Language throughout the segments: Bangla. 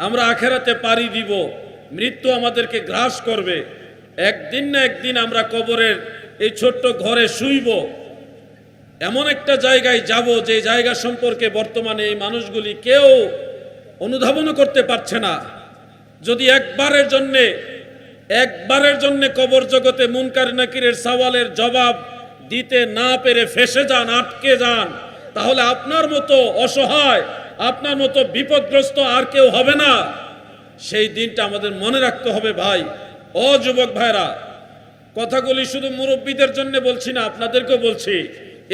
আমরা আখেরাতে পারি দিব। মৃত্যু আমাদেরকে গ্রাস করবে। একদিন না একদিন আমরা কবরের এই ছোট্ট ঘরে শুইব। এমন একটা জায়গায় যাব যে জায়গা সম্পর্কে বর্তমানে এই মানুষগুলি কেউ অনুধাবনও করতে পারছে না। যদি একবারের জন্যে একবারের জন্যে কবর জগতে মুনকার নাকিরের সওয়ালের জবাব দিতে না পেরে ফেসে যান, আটকে যান, তাহলে আপনার মতো অসহায় আপনার মতো বিপদগ্রস্ত আর কেউ হবে না। সেই দিনটা আমাদের মনে রাখতে হবে ভাই। ও যুবক ভাইরা, কথাগুলি শুধু মুরব্বীদের জন্য বলছি না, আপনাদেরকেও বলছি।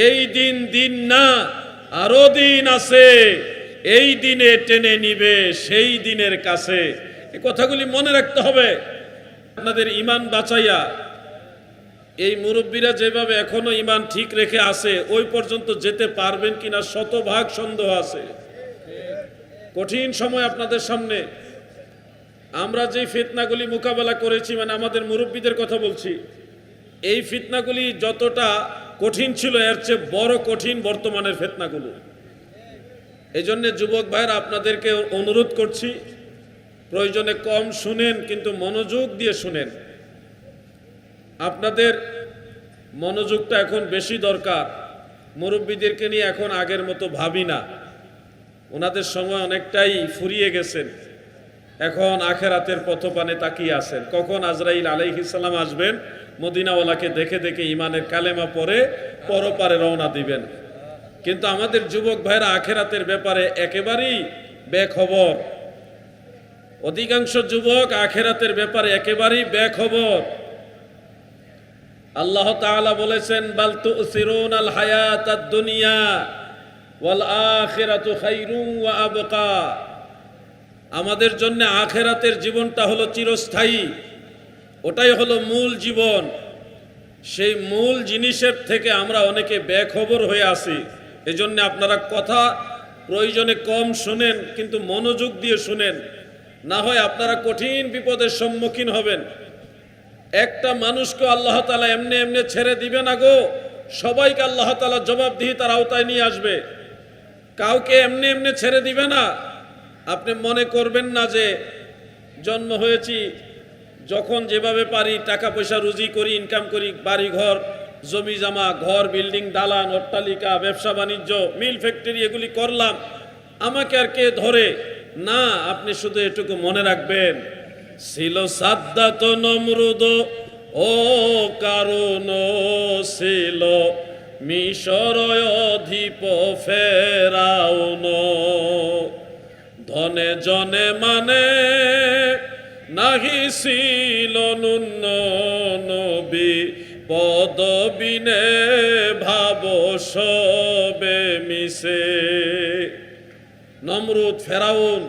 এই দিন দিন না, আরও দিন আছে। এই দিনে টেনে নিবে সেই দিনের কাছে। এই কথাগুলি মনে রাখতে হবে। আপনাদের ইমান বাঁচাইয়া, এই মুরব্বীরা যেভাবে এখনও ইমান ঠিক রেখে আছে, ওই পর্যন্ত যেতে পারবেন কিনা শতভাগ সন্দেহ আছে। কঠিন সময় আপনাদের সামনে। আমরা যে ফিতনাগুলি মোকাবেলা করেছি মানে আমাদের মুরব্বীদের কথা বলছি, এই ফিতনাগুলি যতটা কঠিন ছিল, এর চেয়ে বড় কঠিন বর্তমানের ফিতনাগুলো। এই জন্য যুবক ভাইয়ের, আপনাদেরকে অনুরোধ করছি, প্রয়োজনে কম শুনেন, কিন্তু মনোযোগ দিয়ে শুনেন। আপনাদের মনোযোগটা এখন বেশি দরকার। মুরব্বীদেরকে নিয়ে এখন আগের মতো ভাবি না। ওনাদের সময় অনেকটাই ফুরিয়ে গেছেন। এখন আখেরাতের পথপানে তাকিয়ে আছেন। কখন আজরাইল আলাইহিসাল্লাম আসবেন, মদিনাওয়ালাকে দেখে দেখে ইমানের কালেমা পরে পরপারে রওনা দিবেন। কিন্তু আমাদের যুবক ভাইরা আখেরাতের ব্যাপারে একেবারেই বেখবর। অধিকাংশ যুবক আখেরাতের ব্যাপারে একেবারেই বেখবর। আল্লাহ তাআলা বলেছেন বালতু তুসিরুন আল হায়াত দুনিয়া। ওয়া আমাদের জন্য আখেরাতের জীবনটা হলো চিরস্থায়ী। ওটাই হলো মূল জীবন। সেই মূল জিনিসের থেকে আমরা অনেকে বেখবর হয়ে আসি এজন্য আপনারা কথা প্রয়োজনে কম শোনেন, কিন্তু মনোযোগ দিয়ে শুনেন। না হয় আপনারা কঠিন বিপদের সম্মুখীন হবেন। একটা মানুষকে আল্লাহ তালা এমনি এমনি ছেড়ে দিবে না গো? সবাইকে আল্লাহ তালা জবাবদিহি তার আওতায় নিয়ে আসবে। কাউকে এমনি এমনি ছেড়ে দিবে না। আপনি মনে করবেন না যে জন্ম হয়েছি, যখন যেভাবে পারি টাকা পয়সা রুজি করি ইনকাম করি বাড়ি ঘর জমি জামা, ঘর বিল্ডিং দালান, অট্টালিকা, ব্যবসা, বাণিজ্য মিল ফ্যাক্টরি এগুলি করলাম। আমাকে আর কে ধরে? না, আপনি শুধু এটুকু মনে রাখবেন, ছিল সাদ্দাত নমরুদ, ও কারণ ছিল। মিশর অধিপ ফেরাউন। ধনে জনে মানে নাহি ছিল নবী, পদবিনে ভাব সবে মিশে। নমরুদ, ফেরাউন,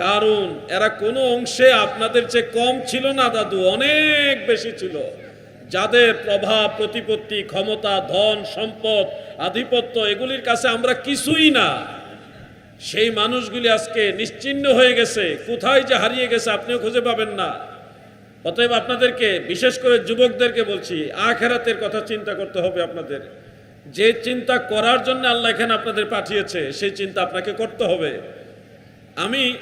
কারুন, এরা কোনো অংশে আপনাদের চেয়ে কম ছিল না দাদু, অনেক বেশি ছিল। যাদের প্রভাব, প্রতিপত্তি, ক্ষমতা, ধন, সম্পদ, আধিপত্য, এগুলির কাছে আমরা কিছুই না। সেই মানুষগুলি আজকে নিশ্চিন্ন হয়ে গেছে। কোথায় যে হারিয়ে গেছে আপনিও খুঁজে পাবেন না। অতএব আপনাদেরকে, বিশেষ করে যুবকদেরকে বলছি, আখেরাতের কথা চিন্তা করতে হবে আপনাদের। যে চিন্তা করার জন্য আল্লাহ এখানে আপনাদের পাঠিয়েছে, সেই চিন্তা আপনাকে করতে হবে। আমি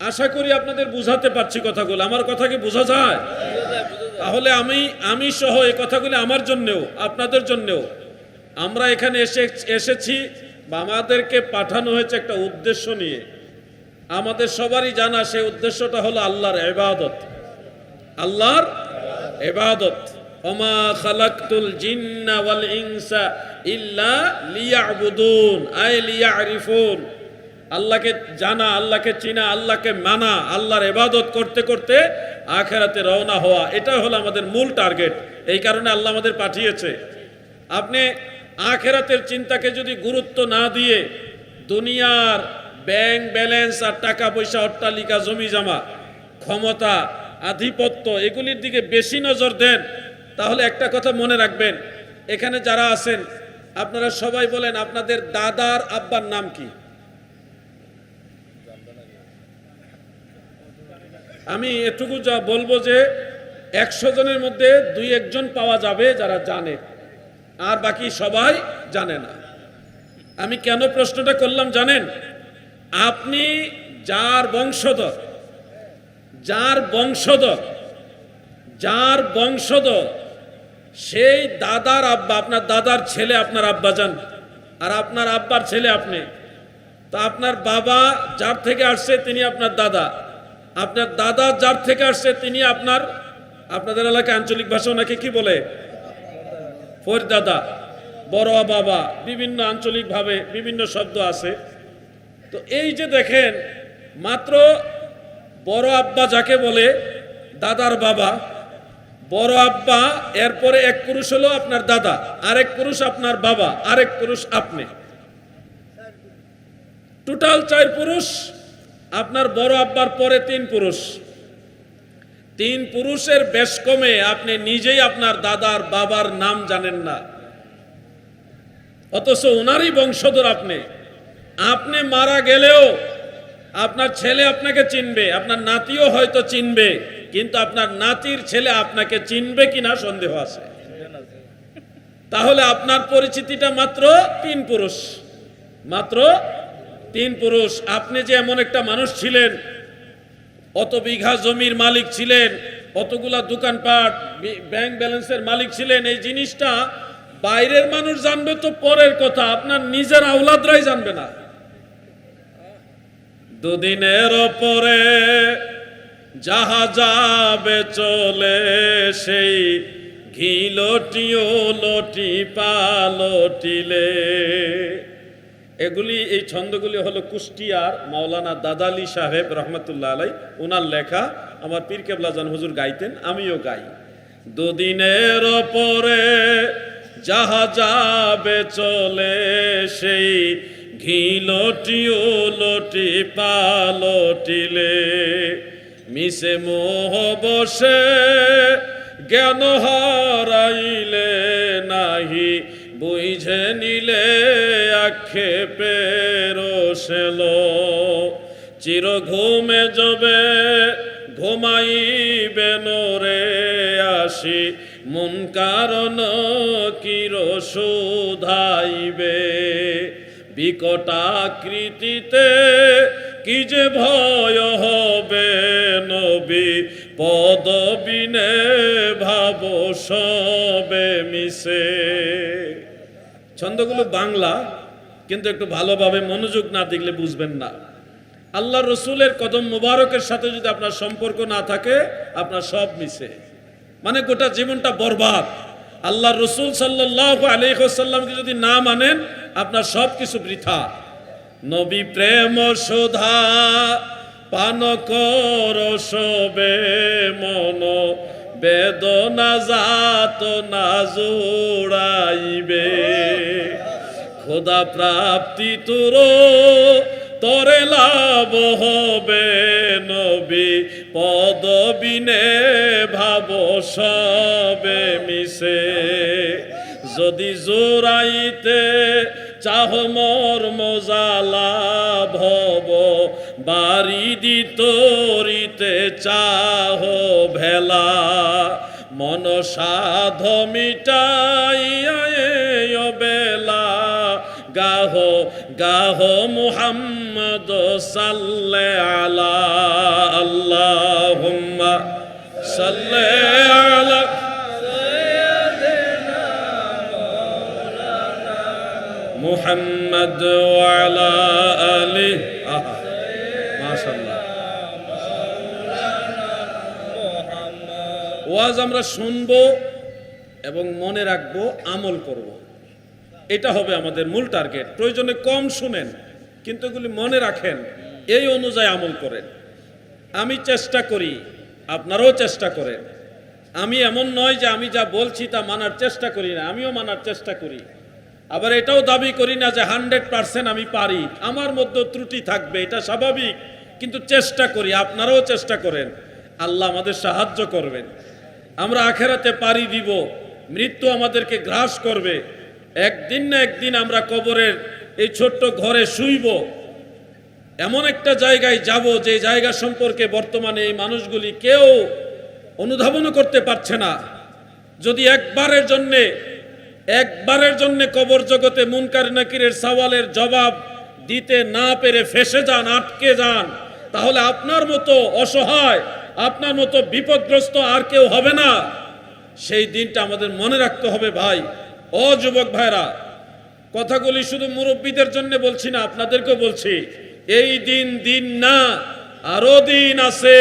আশা করি আপনাদের বুঝাতে পারছি কথাগুলো। আমার কথা কি বোঝা যায়? তাহলে আমি আমি সহ এই কথাগুলি আমার জন্যেও, আপনাদের জন্যেও। আমরা এখানে এসে, এসেছি বা আমাদেরকে পাঠানো হয়েছে একটা উদ্দেশ্য নিয়ে। আমাদের সবারই জানা সেই উদ্দেশ্যটা হলো আল্লাহর এবাদত আল্লাহর এবাদত ওমা খালাকতুল জিন্না ওয়াল ইনসা ইল্লা লিয়াবুদুন, আই লিয়ারিফুন। আল্লাহকে জানা, আল্লাহকে চিনা, আল্লাহকে মানা, আল্লাহর এবাদত করতে করতে আখেরাতে রওনা হওয়া, এটাই হলো আমাদের মূল টার্গেট। এই কারণে আল্লাহ আমাদের পাঠিয়েছে। আপনি আখেরাতের চিন্তাকে যদি গুরুত্ব না দিয়ে দুনিয়ার ব্যাংক ব্যালেন্স আর টাকা পয়সা, অট্টালিকা, জমি জমা, ক্ষমতা, আধিপত্য, এগুলির দিকে বেশি নজর দেন, তাহলে একটা কথা মনে রাখবেন। এখানে যারা আছেন, আপনারা সবাই বলেন, আপনাদের দাদার আব্বার নাম কি? আমি এটুকু যা বলব যে একশো জনের মধ্যে দুই একজন পাওয়া যাবে যারা জানে, আর বাকি সবাই জানে না। আমি কেন প্রশ্নটা করলাম জানেন? আপনি যার বংশধর যার বংশধর যার বংশধর, সেই দাদার আব্বা, আপনার দাদার ছেলে আপনার আব্বা যান আর আপনার আব্বার ছেলে আপনি। তা আপনার বাবা যার থেকে আসছে তিনি আপনার দাদা। আপনার দাদা যার থেকে আসছে, তিনি আপনার, আপনাদের এলাকায় আঞ্চলিক ভাষা ওনাকে কি বলে? ফোর দাদা, বড় বাবা, বিভিন্ন আঞ্চলিকভাবে বিভিন্ন শব্দ আছে। তো এই যে দেখেন, মাত্র বড় আব্বা যাকে বলে দাদার বাবা, বড় আব্বা, এরপরে এক পুরুষ হলো আপনার দাদা, আরেক পুরুষ আপনার বাবা, আরেক পুরুষ আপনি। টোটাল চার পুরুষ আপনার বড় আব্বার পরে তিন পুরুষ। তিন পুরুষের বেশ কমে আপনি নিজেই আপনার দাদার বাবার নাম জানেন না। অথচ ওনারই বংশধর আপনি। আপনি মারা গেলেও আপনার ছেলে আপনাকে চিনবে, আপনার নাতিও হয়তো চিনবে, কিন্তু আপনার নাতির ছেলে আপনাকে চিনবে কিনা সন্দেহ আছে। তাহলে আপনার পরিচিতিটা মাত্র তিন পুরুষ, মাত্র তিন পুরুষ, আপনি যে এমন একটা মানুষ ছিলেন, অত বিঘা জমির মালিক ছিলেন, অতগুলা দোকানপাট ব্যাংক ব্যালেন্সের মালিক ছিলেন, এই জিনিসটা বাইরের মানুষ জানবে তো পরের কথা, আপনার নিজের আওলাদরাই জানবে না। দুদিনের পরে যাহা যাবে চলে, সেই ঘি লটিও লটি পালটিলে এগুলি, এই ছন্দগুলি হলো কুষ্টিয়ার মাওলানা দাদালি সাহেব রহমতুল্লাহ আলাই। ওনার লেখা, আমার পীর কেবলা জান হুজুর গাইতেন, আমিও গাই। দুদিনের পরে যাহা যাবে চলে, সেই ঘি লটিও লটি পালটিলে। মিশে মোহ বসে, জ্ঞান হারাইলে নাহি বুঝে নিলে আক্ষেপের সেল চির ঘুমে যাবে ঘুমাইবে নরে আসি, মন কারণ কির শুধাইবে। বিকটাকৃতিতে কি যে ভয় হবে নবী, পদবিনে ভাব সবে মিশে। ছন্দগুলো বাংলা, কিন্তু একটু ভালোভাবে মনোযোগ না দেখলে বুঝবেন না। আল্লাহ রসুলের কদম মুবারকের সাথে যদি আপনার সম্পর্ক না থাকে, আপনার সব মিশে। মানে গোটা জীবনটা বরবাদ। আল্লাহ রসুল সাল্লাহ আলহিসাল্লামকে যদি না মানেন, আপনার সব কিছু বৃথা। নবী প্রেম সোধা পান কর সবে মন, বেদনা জাত না জোড়াইবে। খোদা প্রাপ্তি তোর, তরে লাভ হবে নবী। পদবিনে ভাব সবে মিশে। যদি জোরাইতে চাহ মর মজালা ভব বাড়ি দিতরিতে চাহ ভেলা। মন সাধ মিটাইয়া গাহ মুহাম্মদ সাল্লে আলা আল্লাহুম্মা সাল্লে আলা মুহাম্মদ আলি ওয়াজ আমরা শুনব এবং মনে রাখব, আমল করব। এটা হবে আমাদের মূল টার্গেট প্রয়োজনে কম শুনেন, কিন্তু এগুলি মনে রাখেন, এই অনুযায়ী আমল করেন। আমি চেষ্টা করি, আপনারাও চেষ্টা করেন। আমি এমন নয় যে আমি যা বলছি তা মানার চেষ্টা করি না, আমিও মানার চেষ্টা করি। আবার এটাও দাবি করি না যে হান্ড্রেড পার্সেন্ট আমি পারি। আমার মধ্যে ত্রুটি থাকবে, এটা স্বাভাবিক, কিন্তু চেষ্টা করি, আপনারাও চেষ্টা করেন। আল্লাহ আমাদের সাহায্য করবেন। আমরা আখেরাতে পারি দিব, মৃত্যু আমাদেরকে গ্রাস করবে। একদিন না একদিন আমরা কবরের এই ছোট্ট ঘরে শুইব। এমন একটা জায়গায় যাব যে জায়গা সম্পর্কে বর্তমানে এই মানুষগুলি কেউ অনুধাবনও করতে পারছে না। যদি একবারের জন্যে একবারের জন্যে কবর জগতে মুনকার নাকিরের সওয়ালের জবাব দিতে না পেরে ফেসে যান, আটকে যান, তাহলে আপনার মতো অসহায়, আপনার মতো বিপদগ্রস্ত আর কেউ হবে না। সেই দিনটা আমাদের মনে রাখতে হবে ভাই। ও যুবক ভাইরা, কথাগুলি শুধু মুরব্বীদের জন্য বলছি না, আপনাদেরকেও বলছি। এই দিন দিন না, আরও দিন আছে।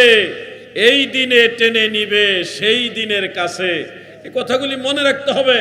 এই দিনে টেনে নিবে, সেই দিনের কাছে। এই কথাগুলি মনে রাখতে হবে।